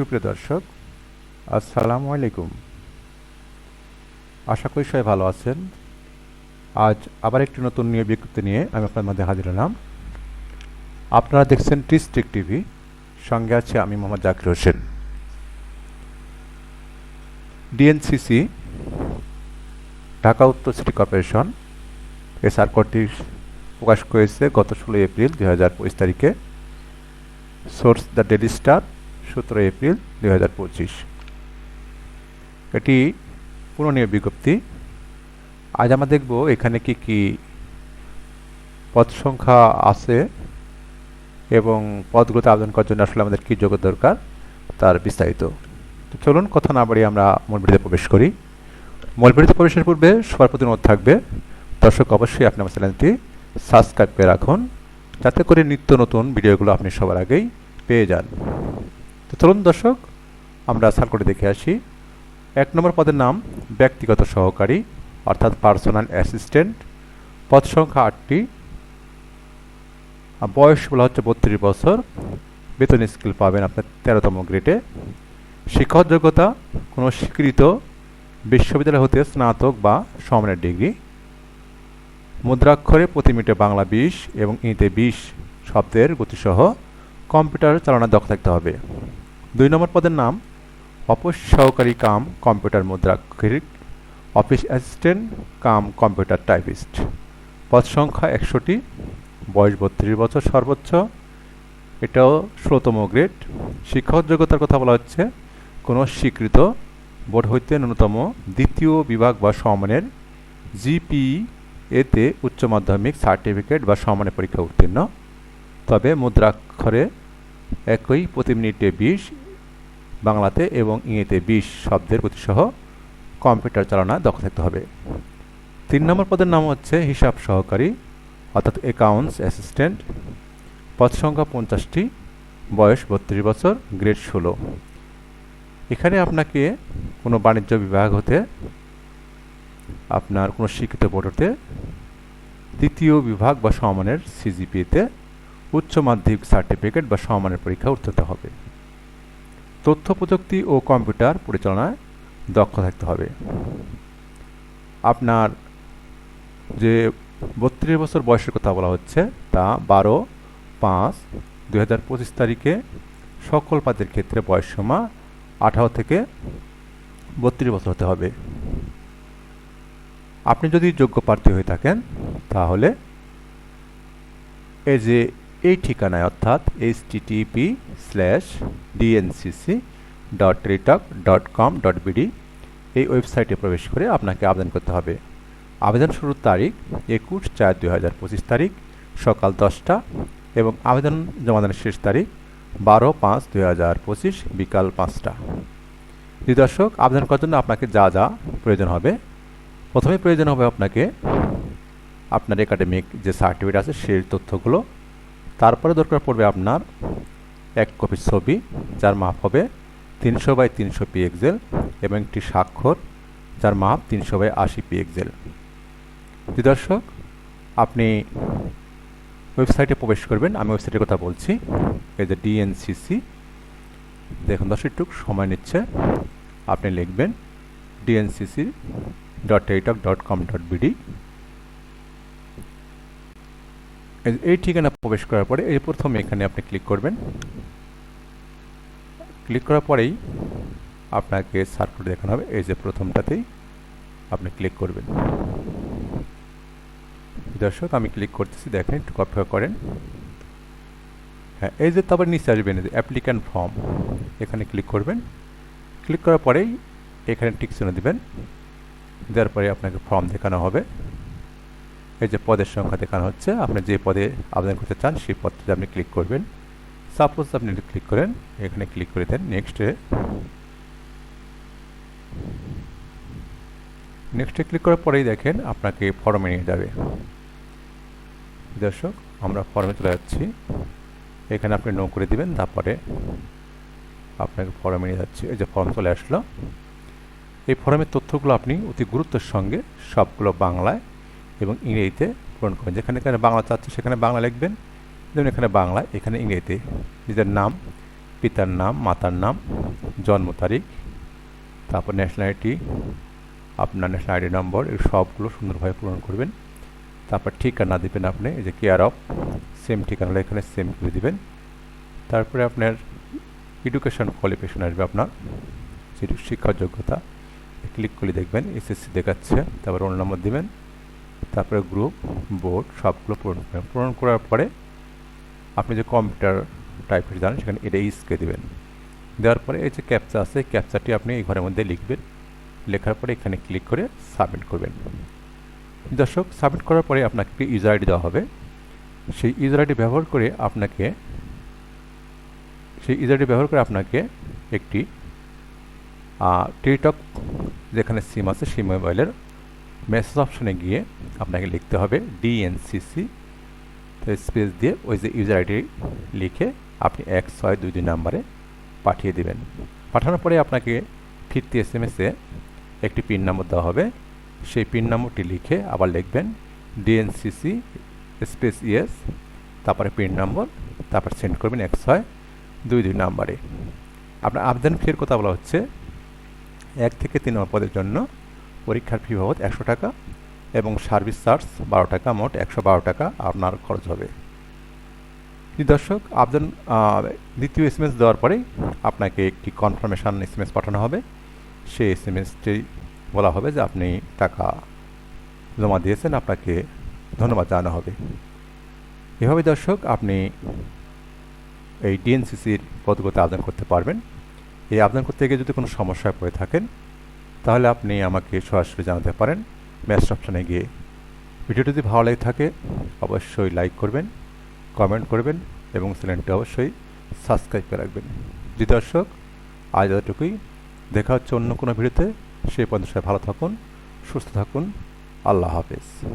সুপ্রিয় দর্শক, আসসালামু আলাইকুম। আশা করি সবাই ভালো আছেন। আজ আবার একটি নতুন নিয়োগ বিজ্ঞপ্তি নিয়ে আমি আপনার মধ্যে হাজির হলাম। আপনারা দেখছেন টিস্টিক টিভি, সঙ্গে আছে আমি মোহাম্মদ জাকির হোসেন। ডিএনসিসি, ঢাকা উত্তর সিটি কর্পোরেশন এ সার্কলটি প্রকাশ করেছে গত ষোলোই এপ্রিল দুই হাজার পঁচিশ তারিখে। সোর্স দ্য ডেলি স্টার সতেরো এপ্রিল দুই হাজার পঁচিশ। এটি পুরনীয় বিজ্ঞপ্তি। আজ আমরা দেখব এখানে কি কি পদ সংখ্যা আছে এবং পদগুলোতে আবেদন করার জন্য আসলে আমাদের কী যোগ্যতা দরকার তার বিস্তারিত। তো চলুন, কথা না বাড়িয়ে আমরা মূলবিড়িতে প্রবেশ করি। মূলবিড়িতে প্রবেশের পূর্বে সবার প্রতি অনুরোধ থাকবে, দর্শক অবশ্যই আপনি আমার চ্যানেলটি সাবস্ক্রাইব করে রাখুন, যাতে করে নিত্য নতুন ভিডিওগুলো আপনি সবার আগেই পেয়ে যান। তো চলুন দর্শক, আমরা সার্কলে দেখে আসি। এক নম্বর পদের নাম, ব্যক্তিগত সহকারী, অর্থাৎ পার্সোনাল অ্যাসিস্ট্যান্ট পদ সংখ্যা আটটি। বয়স বলা হচ্ছে বত্রিশ বছর। বেতন স্কিল পাবেন আপনার তেরোতম গ্রেডে। শিক্ষক যোগ্যতা, কোনো স্বীকৃত বিশ্ববিদ্যালয় হতে স্নাতক বা সমানের ডিগ্রি। মুদ্রাক্ষরে প্রতি মিনিটে বাংলা বিশ এবং ইংরেজিতে বিশ শব্দের গতিসহ কম্পিউটার চালানোর দক্ষ থাকতে হবে। দুই নম্বর পদের নাম অফিস সহকারী cum computer মুদ্রাক্ষরিক, office assistant, cum computer typist. পদ সংখ্যা একশোটি বয়স বত্রিশ বছর সর্বোচ্চ। এটাও ষোলোতম গ্রেড। শিক্ষক যোগ্যতার কথা বলা হচ্ছে, কোনো স্বীকৃত বোর্ড হইতে ন্যূনতম দ্বিতীয় বিভাগ বা সমানের জিপি এতে উচ্চ মাধ্যমিক সার্টিফিকেট বা সমানের পরীক্ষা উত্তীর্ণ। তবে মুদ্রাক্ষরে একই প্রতি মিনিটে বিশ বাংলাতে এবং ইংরেজিতে বিশ শব্দের প্রতিসহ কম্পিউটার চালনা দক্ষ থাকতে হবে। তিন নম্বর পদের নাম হচ্ছে হিসাব সহকারী, অর্থাৎ অ্যাকাউন্টস অ্যাসিস্ট্যান্ট পদ সংখ্যা পঞ্চাশটি, বয়স বত্রিশ বছর গ্রেড ষোলো। এখানে আপনাকে কোনো বাণিজ্য বিভাগ হতে, আপনার কোনো শিক্ষিত বোর্ড হতে, দ্বিতীয় বিভাগ বা সমানের সিজিপিতে উচ্চ মাধ্যমিক সার্টিফিকেট বা সমানের পরীক্ষা উত্তীর্ণ হবে। তথ্য প্রযুক্তি ও কম্পিউটার পরিচালনায় দক্ষ থাকতে হবে। আপনার যে বত্রিশ বছর বয়সের কথা বলা হচ্ছে, তা বারো পাঁচ দুই হাজার পঁচিশ তারিখে সকল পাদের ক্ষেত্রে বয়সসীমা আঠারো থেকে বত্রিশ বছর হতে হবে। আপনি যদি যোগ্য প্রার্থী হয়ে থাকেন, তাহলে এই যে এই ঠিকানায় অর্থাৎ H TTP slash DNCC dot রিটক dot com dot BD এই ওয়েবসাইটে প্রবেশ করে আপনাকে আবেদন করতে হবে। আবেদন শুরুর তারিখ একুশ চার দুই হাজার পঁচিশ তারিখ, সকাল দশটা এবং আবেদন জমাদানের শেষ তারিখ বারো পাঁচ দুই হাজার পঁচিশ বিকাল পাঁচটা। দর্শক, আবেদন করার জন্য আপনাকে যা যা প্রয়োজন হবে, প্রথমে প্রয়োজন হবে আপনাকে আপনার একাডেমিক যে সার্টিফিকেট আছে, সেই তথ্যগুলো তারপরে দরকার পড়বে আপনার এক কপি ছবি, যার মাপ হবে তিনশো বাই তিনশো পি এক্সেল এবং একটি স্বাক্ষর, যার মাপ তিনশো বাই আশি পি এক্সেল দর্শক, আপনি ওয়েবসাইটে প্রবেশ করবেন, আমি ওয়েবসাইটের কথা বলছি। এই যে ডিএনসিসি দেখুন দর্শক, একটু সময় নিচ্ছে। আপনি লিখবেন DNCC dot Teletalk dot com dot BD এই ঠিকানা প্রবেশ করার পরে এই প্রথমে এখানে আপনি ক্লিক করবেন। ক্লিক করার পরেই আপনাকে সার্কুট দেখানো হবে। এই যে প্রথমটাতেই আপনি ক্লিক করবেন। দর্শক, আমি ক্লিক করতেছি। দেখেন, একটু অপেক্ষা করেন। হ্যাঁ এই যে তারপর নিচে আসবেন অ্যাপ্লিক্যান্ট ফর্ম এখানে ক্লিক করবেন। ক্লিক করার পরেই এখানে টিকচিহ্ন দিবেন। দেওয়ার পরে আপনাকে ফর্ম দেখানো হবে। এই যে পদের সংখ্যা দেখানো হচ্ছে, আপনি যে পদে আবেদন করতে চান, সেই পদটিতে আপনি ক্লিক করবেন। সাপোজ আপনি ক্লিক করেন, এখানে ক্লিক করে দেন নেক্সটে নেক্সটে ক্লিক করার পরেই দেখেন আপনাকে ফর্মে নিয়ে যাবে। দর্শক, আমরা ফর্মে চলে যাচ্ছি। এখানে আপনি নো করে দিবেন, তারপরে আপনাকে ফর্মে নিয়ে যাচ্ছি। এই যে ফর্ম চলে আসলো। এই ফর্মের তথ্যগুলো আপনি অতি গুরুত্বের সঙ্গে সবগুলো বাংলায় এবং ইংরেজিতে পূরণ করবেন যেখানে এখানে বাংলা চাচ্ছে, সেখানে বাংলা লিখবেন। যেমন এখানে বাংলা, এখানে ইংরেজিতে নিজের নাম, পিতার নাম, মাতার নাম, জন্ম তারিখ, তারপর ন্যাশনালিটি আপনার ন্যাশনাল আইডি নম্বর এই সবগুলো সুন্দরভাবে পূরণ করবেন। তারপর ঠিকানা দেবেন আপনি, এই যে কেয়ার অফ সেম ঠিকানা এখানে সেম করে দেবেন। তারপরে আপনার এডুকেশন কোয়ালিফিকেশন আসবে আপনার শিক্ষার যোগ্যতা ক্লিক করে দেখবেন এসএসসি দেখাচ্ছে, তারপর রোল নম্বর দেবেন। তারপরে গ্রুপ বোর্ড সবগুলো পূরণ করবেন। পূরণ করার পরে আপনি যে কম্পিউটার টাইপের জানেন, সেখানে এটা ইসকে দেবেন। দেওয়ার পরে এই যে ক্যাপচা আছে ক্যাপচাটি আপনি এই ঘরের মধ্যে লিখবেন। লেখার পরে এখানে ক্লিক করে সাবমিট করবেন। দর্শক সাবমিট করার পরে আপনাকে একটি ইউজার আইডি দেওয়া হবে। সেই ইউজার আইডি ব্যবহার করে আপনাকে, সেই ইউজার আইডি ব্যবহার করে আপনাকে একটি টেলিটক যেখানে সিম আছে, সেই মোবাইলের মেসেজ অপশনে গিয়ে আপনাকে লিখতে হবে ডিএনসিসি তো স্পেস দিয়ে ওই যে ইউজার আইডি লিখে আপনি এক ছয় দুই দুই নাম্বারে পাঠিয়ে দেবেন। পাঠানোর পরে আপনাকে ফিরতি এস এম এসে একটি পিন নম্বর দেওয়া হবে। সেই পিন নম্বরটি লিখে আবার লিখবেন ডিএনসিসি স্পেস ইএস তারপরে পিন নম্বর তারপর সেন্ড করবেন এক ছয় দুই দুই নাম্বারে। আপনার আবেদন ফির কথা বলা হচ্ছে। এক থেকে তিন পদের জন্য পরীক্ষার ফি বাবদ একশো টাকা এবং সার্ভিস চার্জ বারো টাকা, মোট একশো বারো টাকা আপনার খরচ হবে। দর্শক, আবেদন দ্বিতীয় এস এম এস দেওয়ার পরেই আপনাকে একটি কনফার্মেশান এস এম এস পাঠানো হবে। সেই এস এম এসটি বলা হবে যে আপনি টাকা জমা দিয়েছেন, আপনাকে ধন্যবাদ জানানো হবে। এভাবে দর্শক, আপনি এই ডিএনসিসির পদগতে আবেদন করতে পারবেন। এই আবেদন করতে গিয়ে যদি কোনো সমস্যায় পড়ে থাকেন তাহলে আপনি আমাকে সরাসরি জানাতে পারেন। ম্যাচ অপশানে গিয়ে। ভিডিওটি যদি ভালো লাগে থাকে, অবশ্যই লাইক করবেন, কমেন্ট করবেন এবং চ্যানেলটি অবশ্যই সাবস্ক্রাইব করে রাখবেন। জি দর্শক, আজ এতটুকুই। দেখা হচ্ছে অন্য কোনো ভিডিওতে। সেই পর্যন্ত ভালো থাকুন, সুস্থ থাকুন। আল্লাহ হাফেজ।